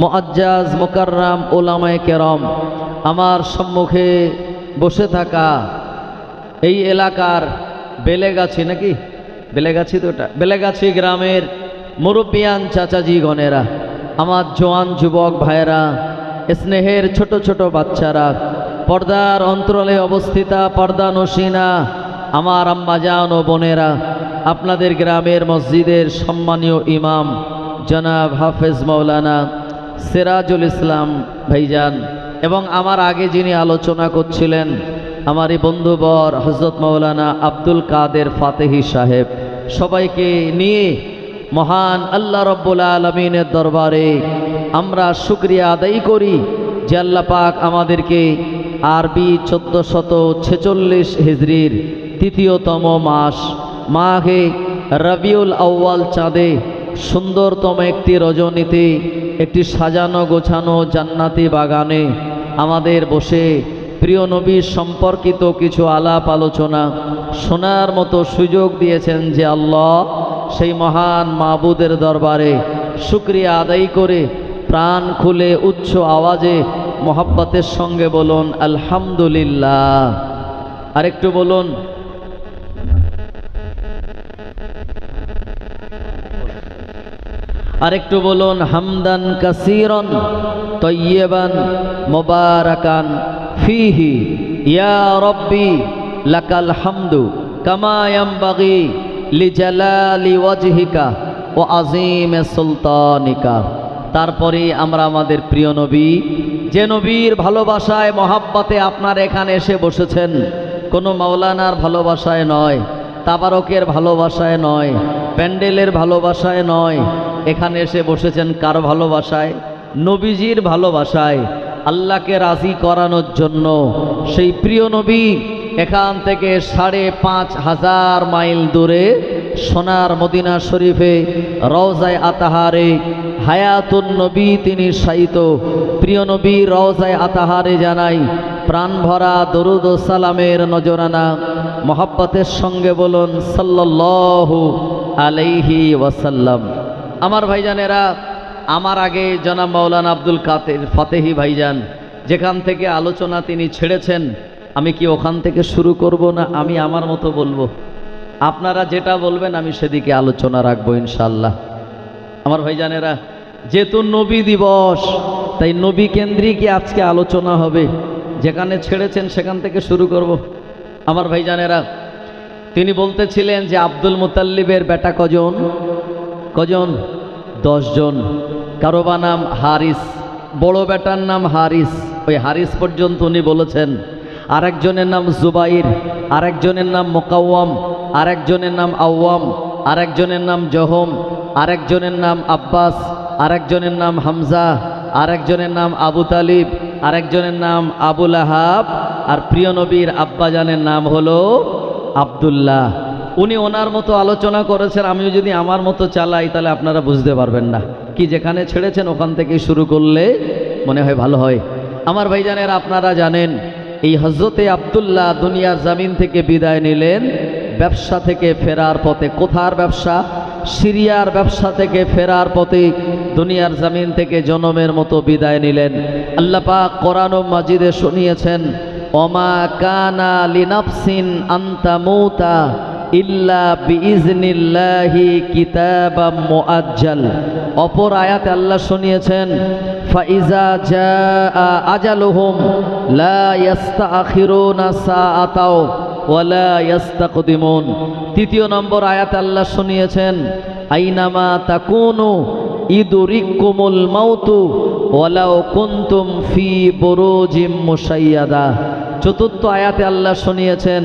মোয়াজ্জাজ মোকাররাম ওলামায় কেরম, আমার সম্মুখে বসে থাকা এই এলাকার বেলেগাছি নাকি? বেলেগাছি তো ওটা বেলেগাছি গ্রামের মুরব্বিয়ান চাচাজি গণেরা আমার জোয়ান যুবক ভাইয়েরা, স্নেহের ছোট ছোট বাচ্চারা, পর্দার অন্তরালে অবস্থিতা পর্দা নসিনা, আমার আম্মাজান ও বোনেরা, আপনাদের গ্রামের মসজিদের সম্মানীয় ইমাম জনাব হাফেজ মৌলানা সিরাজুল ইসলাম ভাইজান এবং আমার আগে যিনি আলোচনা করছিলেন আমার এই বন্ধুবর হজরত মৌলানা আব্দুল কাদের ফাতেহি সাহেব, সবাইকে নিয়ে মহান আল্লাহ রব্বুল আলমিনের দরবারে আমরা শুক্রিয়া আদায় করি যে আল্লাহ পাক আমাদেরকে আরবি চোদ্দ শত ছেচল্লিশ হিজড়ির তৃতীয়তম মাস মাঘে রবিউল আউ্য়াল চাঁদে সুন্দরতম একটি রজনীতে, একটি সাজানো গোছানো জান্নাতি বাগানে আমাদের বসে প্রিয় নবী সম্পর্কিত কিছু আলাপ আলোচনা শোনার মতো সুযোগ দিয়েছেন যে আল্লাহ সেই মহান মাবুদের দরবারে শুক্রিয়া আদায় করে প্রাণ খুলে উচ্চ আওয়াজে মোহাব্বতের সঙ্গে বলুন, আলহামদুলিল্লাহ। আরেকটু বলুন আরেকটু বলুন, হামদান কাসিরন, তৈয়বান, মোবারাকান, ফিহি, ইয়া রব্বি লাকাল হামদু কামায়াম বাগি লিজালালি ওয়াজহিকা ও আজিম সুলতানিকা। তারপরে আমরা আমাদের প্রিয় নবী, যে নবীর ভালোবাসায়, মহাব্বাতে আপনার এখানে এসে বসেছেন, কোনো মাওলানার ভালোবাসায় নয়, তাবারকের ভালোবাসায় নয়, প্যান্ডেলের ভালোবাসায় নয় এখানে এসে বসেছেন কার ভালোবাসায়? নবীজির ভালোবাসায়। আল্লাহকে রাজি করানোর জন্য। সেই প্রিয় নবী এখান থেকে সাড়ে পাঁচ হাজার মাইল দূরে সোনার মদিনা শরীফে রওজায় আতাহারে হায়াতুন নবী তিনি সাইত প্রিয় নবী রওজায় আতাহারে জানাই, প্রাণ ভরা দরুদ সালামের নজরানা মহাব্বতের সঙ্গে বলুন সাল্লাল্লাহু আলাইহি ওয়াসাল্লাম। আমার ভাইজানেরা, আমার আগে জনাব মৌলানা আব্দুল কাদের ফতেহি ভাইজান, যেখান থেকে আলোচনা তিনি ছেড়েছেন, আমি কি ওখান থেকে শুরু করব না আমি আমার মতো বলব? আপনারা যেটা বলবেন আমি সেদিকে আলোচনা রাখব ইনশাল্লাহ আমার ভাইজানেরা, যেহেতু নবী দিবস, তাই নবী কেন্দ্রিকই আজকে আলোচনা হবে, যেখানে ছেড়েছেন সেখান থেকে শুরু করব। আমার ভাইজানেরা, তিনি বলতেছিলেন যে আব্দুল মুতাল্লিবের বেটা কজন? কজন? দশজন। কারও বা নাম হারিস, বড় বেটার নাম হারিস। ওই হারিস পর্যন্ত উনি বলেছেন, আরেকজনের নাম জুবাইর, আরেকজনের নাম মোকাওয়াম, আরেকজনের নাম আওয়াম, আরেকজনের নাম জহম, আরেকজনের নাম আব্বাস, আরেকজনের নাম হামজা, আরেকজনের নাম আবু তালিব, আরেকজনের নাম আবুল আহাব আর প্রিয় নবীর আব্বাজানের নাম হলো আবদুল্লাহ। উনি ওনার মতো আলোচনা করেছেন, আমিও যদি আমার মতো চালাই, তাহলে আপনারা বুঝতে পারবেন না। কি যেখানে ছেড়েছেন, ওখান থেকে শুরু করলে মনে হয় ভালো হয়। আমার ভাইজানের আপনারা জানেন, এই হজরতে আবদুল্লাহ দুনিয়ার জামিন থেকে বিদায় নিলেন, ব্যবসা থেকে ফেরার পথে। কোথার ব্যবসা? সিরিয়ার ব্যবসা থেকে ফেরার পথে দুনিয়ার জামিন থেকে জনমের মতো বিদায় নিলেন। আল্লাপাক কোরআন মাজিদে শুনিয়েছেন অমা কানা লিনাফসিন আন্তা মৌতা অপর আয়াতে আল্লাহ শুনিয়েছেন, ফাইজা লা তৃতীয় নম্বর আয়াত আল্লাহ শুনিয়েছেন, আইনামা তাকুনু ইদুরিকুমুল মাউতু ওয়ালাউ কুনতুম ফি বুরুজিম মুশাইয়াদা। চতুর্থ আয়াতে আল্লাহ শুনিয়েছেন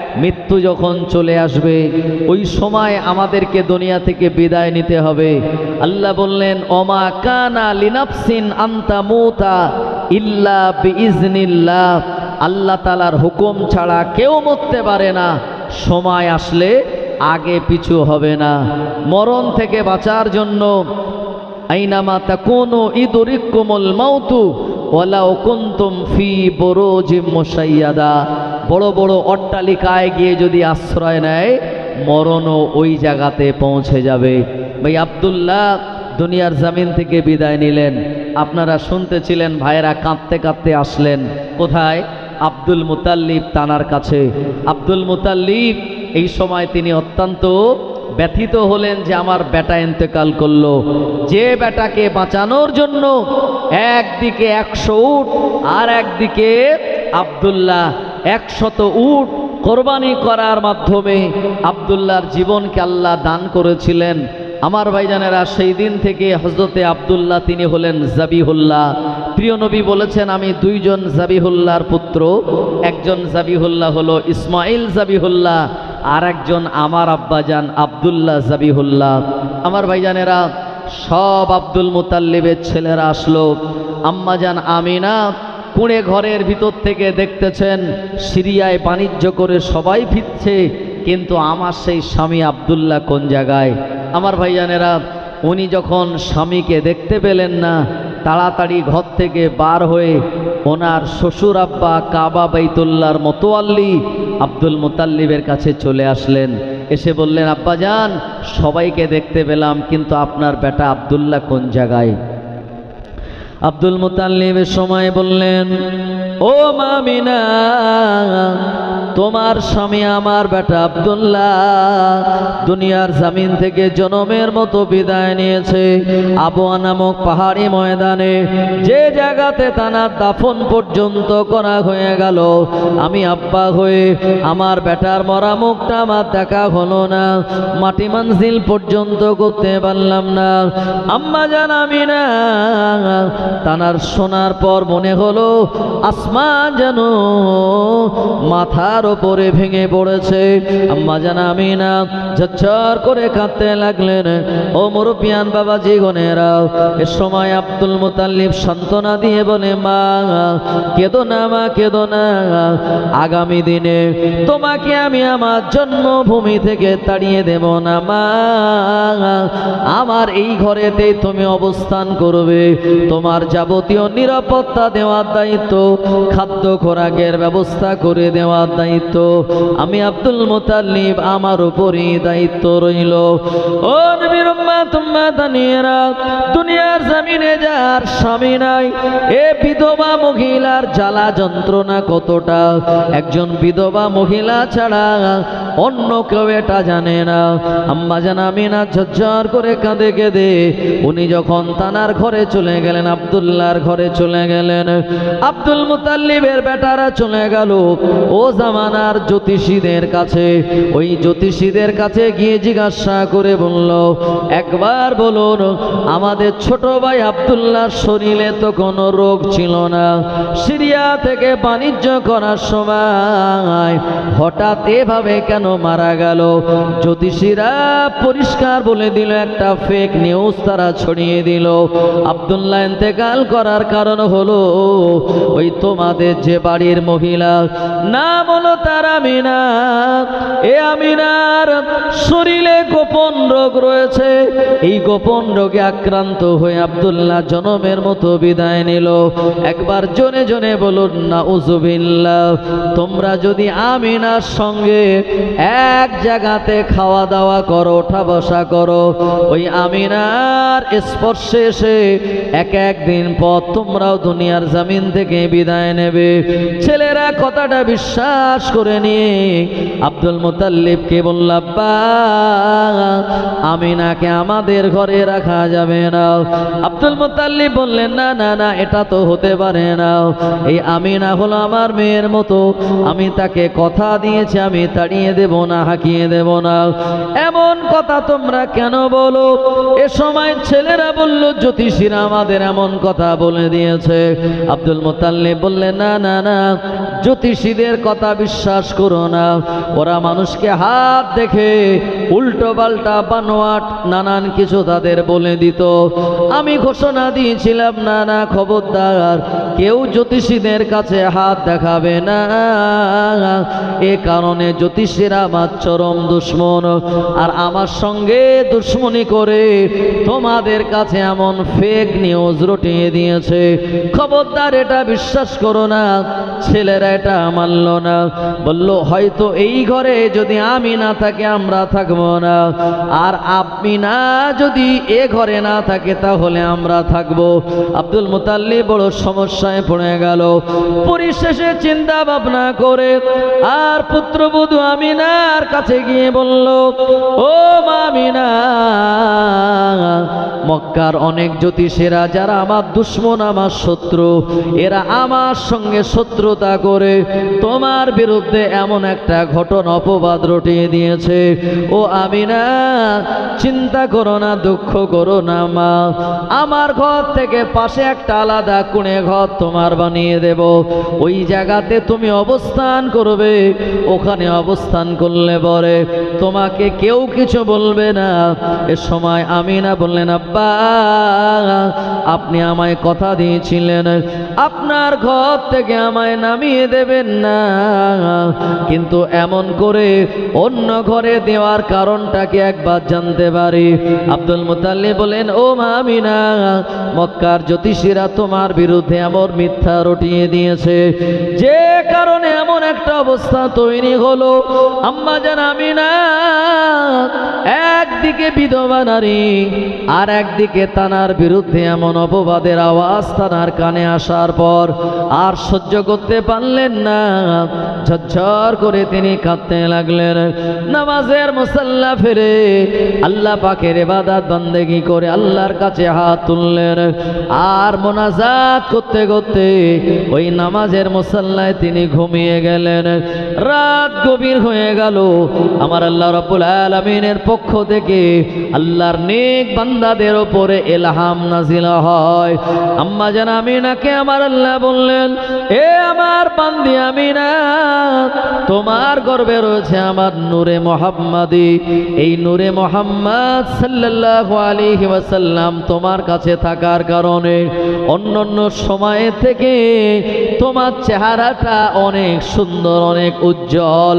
মৃত্যু যখন চলে আসবে, ওই সময় আমাদেরকে দুনিয়া থেকে বিদায় নিতে হবে। আল্লাহ বললেন, ওমা কানা লিনাফসিন আন্তা মুতা ইল্লা বিইজনিল্লাহ। আল্লাহ তালার হুকুম ছাড়া কেউ মরতে পারে না। সময় আসলে আগে পিছু হবে না। মরণ থেকে বাঁচার জন্য আইনামা তাকুনু ইদরিকুমুল মাউতু ওয়ালাউ কুনতুম ফি বুরুজিম মুশাইয়াদা। বড় বড় অট্টালিকায় গিয়ে যদি আশ্রয় নেয়, মরণও ওই জায়গাতে পৌঁছে যাবে। ভাই আব্দুল্লাহ দুনিয়ার জামিন থেকে বিদায় নিলেন। আপনারা শুনতেছিলেন, ভাইয়েরা কাঁদতে কাঁদতে আসলেন। কোথায়? আব্দুল মুতাল্লিব তানার কাছে। আব্দুল মুতাল্লিব, এই সময় তিনি অত্যন্ত ব্যথিত হলেন যে আমার বেটা ইন্তেকাল করল। যে বেটাকে বাঁচানোর জন্য একদিকে একশো উট আর একদিকে আবদুল্লাহ একশত উট কোরবানি করার মাধ্যমে আবদুল্লাহর জীবনকে আল্লাহ দান করেছিলেন। আমার ভাইজানেরা, সেই দিন থেকে হজরতে আবদুল্লাহ তিনি হলেন জাবিহুল্লাহ। প্রিয় নবী বলেছেন, আমি দুইজন জাবিহুল্লাহর পুত্র। একজন জাবিহুল্লাহ হলো ইসমাইল জাবিহুল্লাহ আর একজন আমার আব্বাজান আবদুল্লাহ জাবিহুল্লাহ। আমার ভাইজানেরা, সব আব্দুল মুতাল্লিবের ছেলেরা আসলো, আম্মাজান আমিনা কুঁড়ে ঘরের ভিতর থেকে দেখতেছেন সিরিয়ায় বাণিজ্য করে সবাই ফিরছে, কিন্তু আমার সেই স্বামী আবদুল্লাহ কোন জায়গায়? আমার ভাইজানেরা উনি যখন স্বামীকে দেখতে পেলেন না, তাড়াতাড়ি ঘর থেকে বার হয়ে ওনার শ্বশুর আব্বা কাবা বাইতুল্লার মতোয়াল্লি আব্দুল মুতাল্লিবের কাছে চলে আসলেন। এসে বললেন, আব্বাজান, সবাইকে দেখতে পেলাম, কিন্তু আপনার বেটা আবদুল্লাহ কোন জায়গায়? আব্দুল মুতাল্লিবের সময় বললেন, ও মামিনা, তোমার স্বামী আমার বেটা আব্দুল্লাহ, দুনিয়ার জামিন থেকে জনমের মতো বিদায় নিয়েছে। আবুয়া নামক পাহাড়ি ময়দানে যে জায়গাতে তানার দাফন পর্যন্ত করা হয়ে গেল, আমি আব্বা হয়ে আমার বেটার মরা মুখটা আমার দেখা হলো না, মাটি মানজিল পর্যন্ত করতে পারলাম না। আম্মা জান আমি না তানার শোনার পর মনে হলো আসমান যেন মাথার ওপরে ভেঙে পড়েছে। আম্মা জান আমি না ঝরঝর করে কাঁদতে লাগলেন। ও মুরব্বিয়ান বাবা জীবনেরা এ সময় আব্দুল মুতাল্লিব সান্ত্বনা দিয়ে বলে, মা, কেদো না, মা, কেদো না। আগামী দিনে তোমাকে আমি আমার জন্মভূমি থেকে তাড়িয়ে দেব না, মা। আমার এই ঘরেতে তুমি অবস্থান করবে। তোমার যাবতীয় নিরাপত্তা দেওয়ার দায়িত্ব, খাদ্য খোরাকের ব্যবস্থা করে দেওয়ার দায়িত্ব। আমি আব্দুল মোতাল্লিব আমার উপরই দায়িত্ব রইল। দানিয়েরা জমিনে যার স্বামী নাই, এ বিধবা মহিলার জ্বালা যন্ত্রণা কতটা? একজন বিধবা মহিলা ছাড়া অন্য কেউ এটা জানে না। আম্মা জান ঝরঝর করে কাঁদে কেঁদে, উনি যখন তানার ঘরে চলে গেলেন আবদুল্লাহর ঘরে চলে গেলেন। আব্দুল মুতাল্লিবের বেটারা চলে গেল। ও জামানার জ্যোতিষীদের কাছে। ওই জ্যোতিষীদের কাছে গিয়ে জিজ্ঞাসা করে বলল, একবার বলুন, আমাদের ছোট ভাই আবদুল্লাহর শরীরে তো কোনো রোগ ছিল না। সিরিয়া থেকে বাণিজ্য করার সময় হঠাৎ এভাবে কেন মারা গেল? জ্যোতিষীরা পরিষ্কার বলে দিল, একটা ফেক নিউজ তারা ছড়িয়ে দিল। আবদুল্লাহ ইন্তেকাল করার কারণ হলো, ওই তোমাদের যে বাড়ির মহিলা, নাম হলো তার আমিনা। এ আমিনার শরীরে গোপন রোগ রয়েছে। এই গোপন রোগে আক্রান্ত হয়ে আবদুল্লাহ জনমের মতো বিদায় নিল। একবার জনে জনে বলুন না উজুবিল্লাহ তোমরা যদি আমিনার সঙ্গে এক জায়গাতে খাওয়া দাওয়া করো ওঠা বসা করো। ওই আমিনার স্পর্শে এসে এক এক দিন পর তোমরাও দুনিয়ার জামিন থেকে বিদায় নেবে। ছেলেরা কথাটা বিশ্বাস করে নিয়ে আব্দুল মুতাল্লিবকে বলল, আব্বা, আমিনাকে আমাদের ঘরে রাখা যাবে না। আব্দুল মুতাল্লিব বললেন, না না না, এটা তো হতে পারে না। এই আমিনা হলো আমার মেয়ের মতো। আমি তাকে কথা দিয়েছি, আমি তাড়িয়ে দেব না, হাঁকিয়ে দেব না। এমন কথা তোমরা কেন বলো? এ সময় ছেলেরা বলল, জ্যোতিষীরা আমাদের এমন কথা বলে দিয়েছে। আব্দুল মোতাল্লিব বললেন না না না জ্যোতিষীদের কথা বিশ্বাস করো না। ওরা মানুষকে হাত দেখে উল্টো পাল্টা বানোয়াট, নানান কিছু তাদের বলে দিত। আমি ঘোষণা দিয়েছিলাম না না খবরদার, কেউ জ্যোতিষীদের কাছে হাত দেখাবে না। এ কারণে জ্যোতিষীরা আমার চরম দুশ্মন। আর আমার সঙ্গে দুশ্মনী করে তোমাদের কাছে এমন ফেক নিউজ রটিয়ে দিয়েছে। খবরদার, এটা বিশ্বাস করো না। ছেলেরা এটা মানল না। বলল, হয়তো এই ঘরে যদি আমি না থাকি, আমরা থাকব না। আর আপনি না যদি এ ঘরে না থাকে, তাহলে আমরা থাকব। আব্দুল মুতাল্লি বড় সমস্যায় পড়ে গেল। পরিশেষে চিন্তা ভাবনা করে আর পুত্রবধূ আমিনার কাছে গিয়ে বলল, ও মামিনা মক্কার অনেক জ্যোতিষেরা যারা আমার দুশ্মন, আমার শত্রু, এরা আমার সঙ্গে শত্রুতা করে তোমার বিরুদ্ধে এমন একটা ঘটনা অপবাদ রটিয়ে দিয়েছে। ও আমিনা, চিন্তা করো না, দুঃখ করো না, মা। আমার ঘর থেকে পাশে একটা আলাদা কুণে ঘর তোমার বানিয়ে দেব। ওই জায়গাতে তুমি অবস্থান করবে, ওখানে অবস্থান করলে পরে তোমাকে কেউ কিছু বলবে না। এ সময় আমি না বললেন, আব্বা, আপনি আমায় কথা দিয়েছিলেন। আপনার ঘর থেকে আমায় নামিয়ে দেবেন না। কিন্তু এমন করে অন্য ঘরে দেওয়ার কারণটা কি একবার জানতে পারি। আব্দুল মুতাল্লি বলেন, ও মামিনা মক্কার জ্যোতিষীরা তোমার বিরুদ্ধে এমন মিথ্যা রটিয়ে দিয়েছে। যে কারণে এমন একটা অবস্থা তৈরি হলো। আম্মা জান আমিনা একদিকে বিধবা নারী, আর একদিকে তানার বিরুদ্ধে এমন অপবাদের আওয়াজ তানার কানে আসার পর আর সহ্য করতে পারলেন না। ঝরঝর করে তিনি কাঁদতে লাগলেন। নামাজের মুসাল্লা ফেরে আল্লাহ পাকের এবাদাত বান্দেগি করে আল্লাহর কাছে হাত তুললেন। আর মোনাজাত করতে করতে ওই নামাজের মুসাল্লায় তিনি ঘুমিয়ে গেলেন। রাত গভীর হয়ে গেল। আমার আল্লাহ রব্বুল আলমিনের পক্ষ থেকে আল্লাহর নেক বান্দাদের ওপরে এলহাম নাজিল হয়। আম্মা যেন আমিনাকে আমার আল্লাহ বললেন, এ আমার বান্দি আমিনা, তোমার গর্বে রয়েছে আমার নূরে মোহাম্মদি। এই নূরে মোহাম্মদ সাল্লাল্লাহু আলাইহি ওয়াসাল্লাম তোমার কাছে থাকার কারণে অন্য অন্য সময়ে থেকে তোমার চেহারাটা অনেক সুন্দর, অনেক উজ্জ্বল।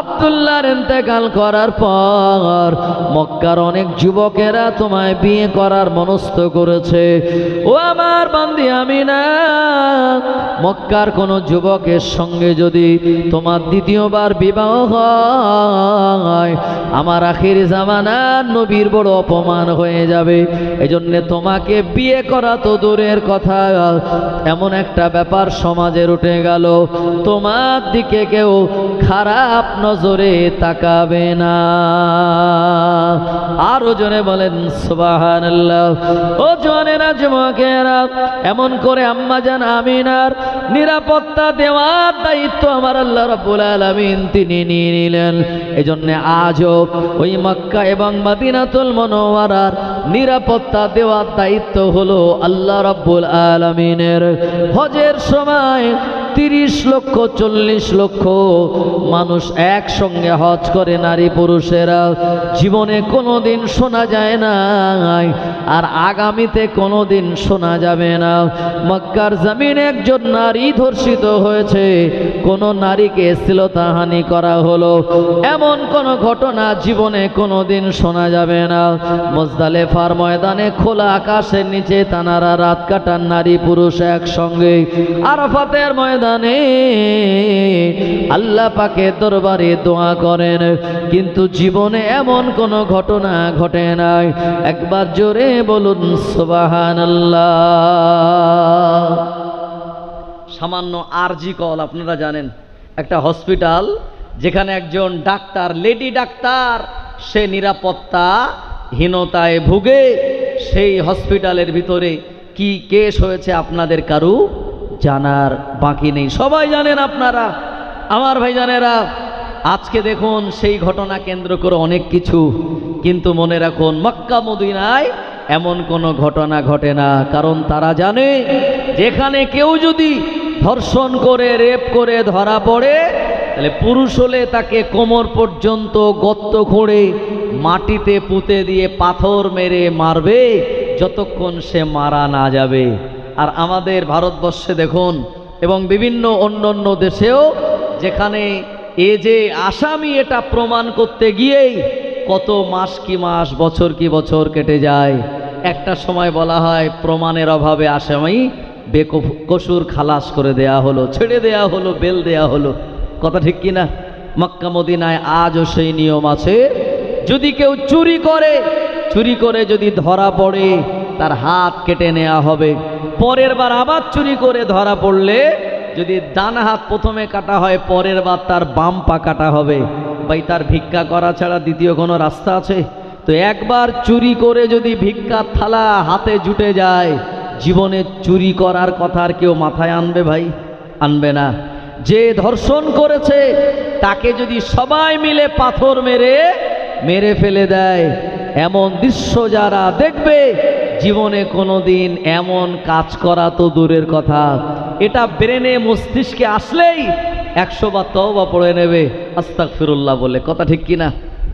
আব্দুল্লাহর ইন্তেকাল করার পর মক্কার অনেক যুবকেরা তোমায় বিয়ে করার মনস্থ করেছে। ও আমার বান্দি আমি না মক্কার কোনো যুবকের সঙ্গে যদি তোমার দ্বিতীয়বার বিবাহ হয়, আমার আখির জামানার নবীর বড় অপমান হয়ে যাবে। এজন্য তোমাকে বিয়ে করা তো দূরের কথা, এমন একটা ব্যাপার সমাজের উঠে গেল। তোমার দিকে কেউ খারাপ নজরে তাকাবে না। আরও জনে বলেন সুবাহান ও জনেরা যুবকেরা, এমন করে আম্মা জান আমিনার নিরাপত্তা দেওয়ার দায়িত্ব আমার আল্লাহ রাব্বুল আলামিন তিনি নিয়ে নিলেন। এজন্য আজও ওই মক্কা এবং মাদিনাতুল মনোয়ারার নিরাপত্তা দেওয়ার দায়িত্ব হলো আল্লাহ রাব্বুল আলামিনের। হজের সময় তিরিশ লক্ষ, চল্লিশ লক্ষ মানুষ একসঙ্গে হজ করে নারী পুরুষেরা। জীবনে কোনো দিন শোনা যায় না আর আগামীতে কোনো দিন শোনা যাবে না। মক্কার জামিনে একজন নারী ধর্ষিত হয়েছে, কোন নারীকে শ্লীলতাহানি করা হলো। এমন কোন ঘটনা জীবনে কোনো দিন শোনা যাবে না। মোজদালেফার ময়দানে খোলা আকাশের নিচে তানারা রাত কাটান নারী পুরুষ একসঙ্গে। আরাফাতের ময়দানে আল্লাহ পাকে দরবারে দোয়া করেন, কিন্তু জীবনে এমন কোন ঘটনা ঘটে নাই। একবার জোরে বলুন সুবাহান সামান্য আরজি কল আপনারা জানেন, একটা হসপিটাল যেখানে একজন ডাক্তার, লেডি ডাক্তার, সে নিরাপত্তা হীনতায় ভুগে, সেই হসপিটালের ভিতরে কি কেস হয়েছে আপনাদের কারু? জানার বাকি নেই। সবাই জানেন আপনারা, আমার ভাই জানেরা আজকে দেখুন সেই ঘটনা কেন্দ্র করে অনেক কিছু, কিন্তু মনে রাখুন, মক্কা মদিনায় এমন কোনো ঘটনা ঘটে না। কারণ তারা জানে, যেখানে কেউ যদি ধর্ষণ করে, রেপ করে, ধরা পড়ে, তাহলে পুরুষ হলে তাকে কোমর পর্যন্ত গর্ত খুঁড়ে মাটিতে পুঁতে দিয়ে পাথর মেরে মারবে, যতক্ষণ সে মারা না যাবে। আর আমাদের ভারতবর্ষে দেখুন এবং বিভিন্ন অন্য অন্য দেশেও যেখানে এ যে আসামি এটা প্রমাণ করতে গিয়েই কত মাস কি মাস, বছর কি বছর কেটে যায়। একটা সময় বলা হয় প্রমাণের অভাবে আসামি বেকসুর খালাস করে দেয়া হলো, ছেড়ে দেয়া হলো, বেল দেয়া হলো। কথা ঠিক কি না মক্কা মদিনায় আজও সেই নিয়ম আছে। যদি কেউ চুরি করে চুরি করে যদি ধরা পড়ে, তার হাত কেটে নেওয়া হবে। পরের বার আবার চুরি করে ধরা পড়লে যদি ডান হাত প্রথমে কাটা হয়, পরের বার তার বাম পা কাটা হবে। ভাই, তার ভিক্ষা করা ছাড়া দ্বিতীয় কোনো রাস্তা আছে? তো একবার চুরি করে যদি ভিক্ষার থালা হাতে জুটে যায়, জীবনে চুরি করার কথা আর কেউ মাথায় আনবে ভাই? আনবে না। যে ধর্ষণ করেছে, তাকে যদি সবাই মিলে পাথর মেরে মেরে ফেলে দেয় এমন দৃশ্য যারা দেখবে, জীবনে কোনো দিন এমন কাজ করা তো দূরের কথা। এটা ব্রেনে মস্তিষ্কে আসলেই একশো বা তবা পড়ে নেবে আস্তাক ফিরুল্লাহ বলে। কথা ঠিক কিনা?